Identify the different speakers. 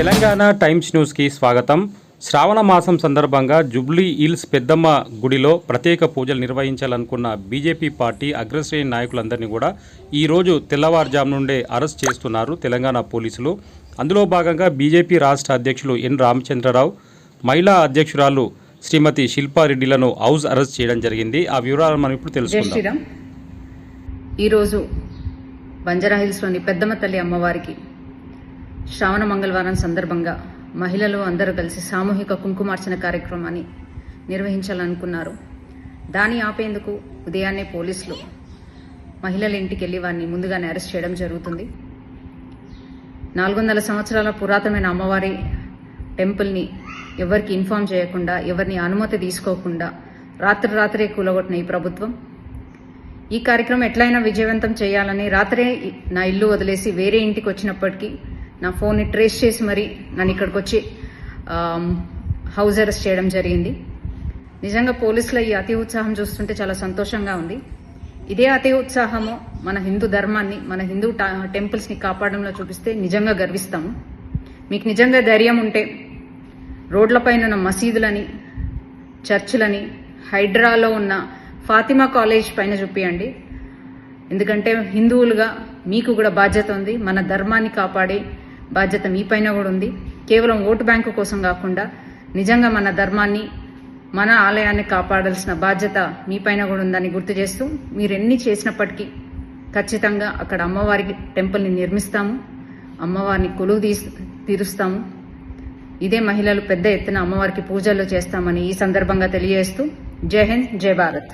Speaker 1: Telangana times న్యూస్కి స్వాగతం. శ్రావణ మాసం సందర్భంగా జుబ్లీ హిల్స్ పెద్దమ్మ గుడిలో ప్రత్యేక పూజలు నిర్వహించాలనుకున్న బీజేపీ పార్టీ అగ్రశ్రేణి నాయకులందరినీ కూడా ఈరోజు తెల్లవారుజాము నుండే అరెస్ట్ చేస్తున్నారు తెలంగాణ పోలీసులు. అందులో భాగంగా బీజేపీ రాష్ట్ర అధ్యక్షులు ఎన్ రామచంద్రరావు మహిళా అధ్యక్షురాలు శ్రీమతి శిల్పారెడ్డిలను హౌస్ అరెస్ట్ చేయడం జరిగింది. ఆ వివరాలు మనం ఇప్పుడు తెలుసుకుందాం.
Speaker 2: ఈరోజు బంజారాహిల్స్లోని పెద్దమ్మ తల్లి అమ్మవారికి శ్రావణ మంగళవారం సందర్భంగా మహిళలు అందరూ కలిసి సామూహిక కుంకుమార్చన కార్యక్రమాన్ని నిర్వహించాలనుకున్నారు. దాన్ని ఆపేందుకు ఉదయాన్నే పోలీసులు మహిళల ఇంటికి వెళ్ళి వారిని ముందుగానే అరెస్ట్ చేయడం జరుగుతుంది. నాలుగు వందల సంవత్సరాల పురాతనమైన అమ్మవారి టెంపుల్ని ఎవరికి ఇన్ఫార్మ్ చేయకుండా ఎవరిని అనుమతి తీసుకోకుండా రాత్రి రాత్రే కూలగొట్టిన ఈ ప్రభుత్వం. ఈ కార్యక్రమం ఎట్లయినా విజయవంతం చేయాలని రాత్రే నా ఇల్లు వదిలేసి వేరే ఇంటికి వచ్చినప్పటికీ నా ఫోన్ని ట్రేస్ చేసి మరి నన్ను ఇక్కడికి వచ్చి హౌస్ అరెస్ట్ చేయడం జరిగింది. నిజంగా పోలీసుల ఈ అతి ఉత్సాహం చూస్తుంటే చాలా సంతోషంగా ఉంది. ఇదే అతి ఉత్సాహము మన హిందూ ధర్మాన్ని మన హిందూ టా- టెంపుల్స్ని కాపాడంలో చూపిస్తే నిజంగా గర్విస్తాము. మీకు నిజంగా ధైర్యం ఉంటే రోడ్లపైన ఉన్న మసీదులని చర్చిలని హైడ్రాలో ఉన్న ఫాతిమా కాలేజ్ పైన చూపియండి. ఎందుకంటే హిందువులుగా మీకు కూడా బాధ్యత ఉంది మన ధర్మాన్ని కాపాడే బాధ్యత మీ పైన కూడా ఉంది. కేవలం ఓటు బ్యాంకు కోసం కాకుండా నిజంగా మన ధర్మాన్ని మన ఆలయాన్ని కాపాడాల్సిన బాధ్యత మీ పైన కూడా ఉందని గుర్తు చేస్తూ మీరు ఎన్ని చేసినప్పటికీ ఖచ్చితంగా అక్కడ అమ్మవారికి టెంపుల్ని నిర్మిస్తాము. అమ్మవారిని కొలువు తీస్ తీరుస్తాము. ఇదే మహిళలు పెద్ద ఎత్తున అమ్మవారికి పూజలు చేస్తామని ఈ సందర్భంగా తెలియజేస్తూ జై హింద్ జై భారత్.